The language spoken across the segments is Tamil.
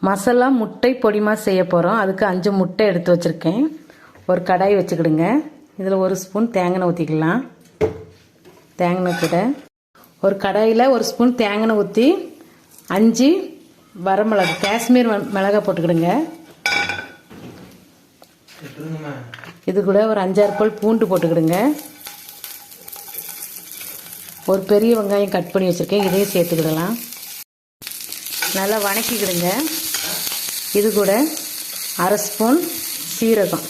மசாலா முட்டை பொடிமா செய்ய போகிறோம் அதுக்கு அஞ்சு முட்டை எடுத்து வச்சுருக்கேன். ஒரு கடாய் வச்சுக்கிடுங்க. இதில் ஒரு ஸ்பூன் தேங்காய் ஊற்றிக்கலாம் தேங்காய் கூட. ஒரு கடாயில் ஒரு ஸ்பூன் தேங்காய் ஊற்றி அஞ்சு வரமிளகா காஷ்மீர் ம- மிளகா போட்டுக்கிடுங்க. இது கூட ஒரு அஞ்சாறு பல் பூண்டு போட்டுக்கிடுங்க. ஒரு பெரிய வெங்காயம் கட் பண்ணி வச்சுருக்கேன். இதையும் சேர்த்துக்கிடலாம். நல்லா வணக்கிக்கிடுங்க. இது கூட அரை ஸ்பூன் சீரகம்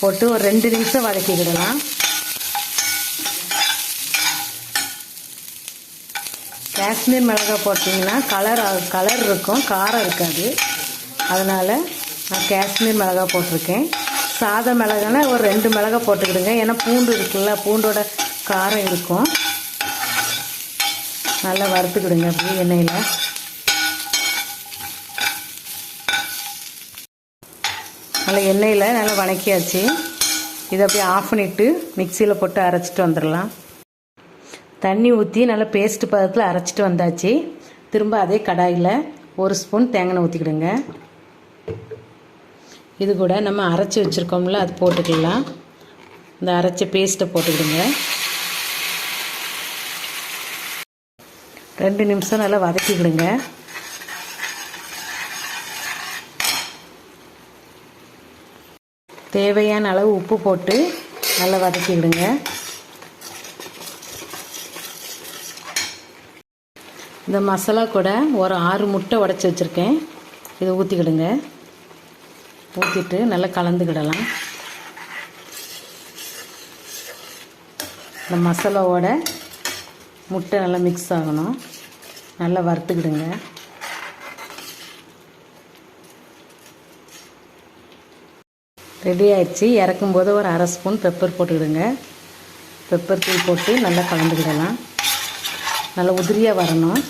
போட்டு ஒரு ரெண்டு நிமிஷம் வதக்கிக்கிடலாம் காஷ்மீர் மிளகாய் போட்டிங்கன்னா கலர் கலர் இருக்கும் காரம் இருக்காது. அதனால் நான் காஷ்மீர் மிளகாய் போட்டிருக்கேன். சாத மிளகானா ஒரு ரெண்டு மிளகாய் போட்டுக்கிடுங்க. ஏன்னா பூண்டு இருக்குல்ல பூண்டோட காரம் இருக்கும். நல்லா வறுத்துக்கிடுங்க அப்படியே எண்ணெயில். நல்லா எண்ணெயில் நல்லா வணக்கியாச்சு. இதை அப்படியே ஆஃப் பண்ணிவிட்டு மிக்சியில் போட்டு அரைச்சிட்டு வந்துடலாம். தண்ணி ஊற்றி நல்லா பேஸ்ட்டு பதத்தில் அரைச்சிட்டு வந்தாச்சு. திரும்ப அதே கடாயில் ஒரு ஸ்பூன் தேங்காய் ஊற்றிக்கிடுங்க இது கூட நம்ம அரைச்சி வச்சுருக்கோம்ல அது போட்டுக்கலாம். இந்த அரைச்ச பேஸ்ட்டை போட்டுக்கிடுங்க. ரெண்டு நிமிஷம் நல்லா வதக்கிக்கிடுங்க. தேவையான அளவு உப்பு போட்டு நல்லா வதக்கிக்கிடுங்க இந்த மசாலா கூட ஒரு ஆறு முட்டை உடச்சி வச்சுருக்கேன். இதை ஊற்றிக்கிடுங்க ஊற்றிட்டு நல்லா கலந்துக்கிடலாம். இந்த மசாலாவோட முட்டை நல்லா மிக்ஸ் ஆகணும். நல்லா வறுத்துக்கிடுங்க. ரெடி ஆயிடுச்சு இறக்கும்போது ஒரு அரை ஸ்பூன் பெப்பர் போட்டுக்கிடுங்க. பெப்பர் தூள் போட்டு நல்லா கலந்துக்கிடலாம். நல்லா உதிரியாக வரணும்.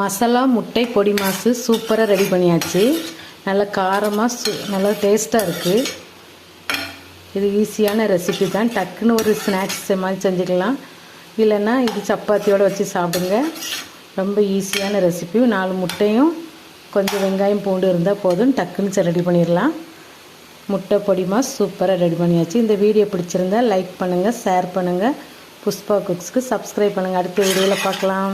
மசாலா முட்டை பொடி மாசு சூப்பராக ரெடி பண்ணியாச்சு. நல்லா காரமாக சு நல்லா டேஸ்ட்டாக இருக்குது இது ஈஸியான ரெசிபி தான். டக்குன்னு ஒரு ஸ்நாக்ஸ் மாதிரி செஞ்சுக்கலாம். இல்லைன்னா இது சப்பாத்தியோடு வச்சு சாப்பிடுங்க. ரொம்ப ஈஸியான ரெசிபி. நாலு முட்டையும் கொஞ்சம் வெங்காயம் பூண்டு இருந்தால் போதும் டக்குன்னு ரெடி பண்ணிடலாம். முட்டை பொடிமா சூப்பராக ரெடி பண்ணியாச்சு. இந்த வீடியோ பிடிச்சிருந்தா லைக் பண்ணுங்கள் ஷேர் பண்ணுங்கள் புஷ்பா குக்ஸ்க்கு சப்ஸ்கிரைப் பண்ணுங்கள் அடுத்த வீடியோவில் பார்க்கலாம்.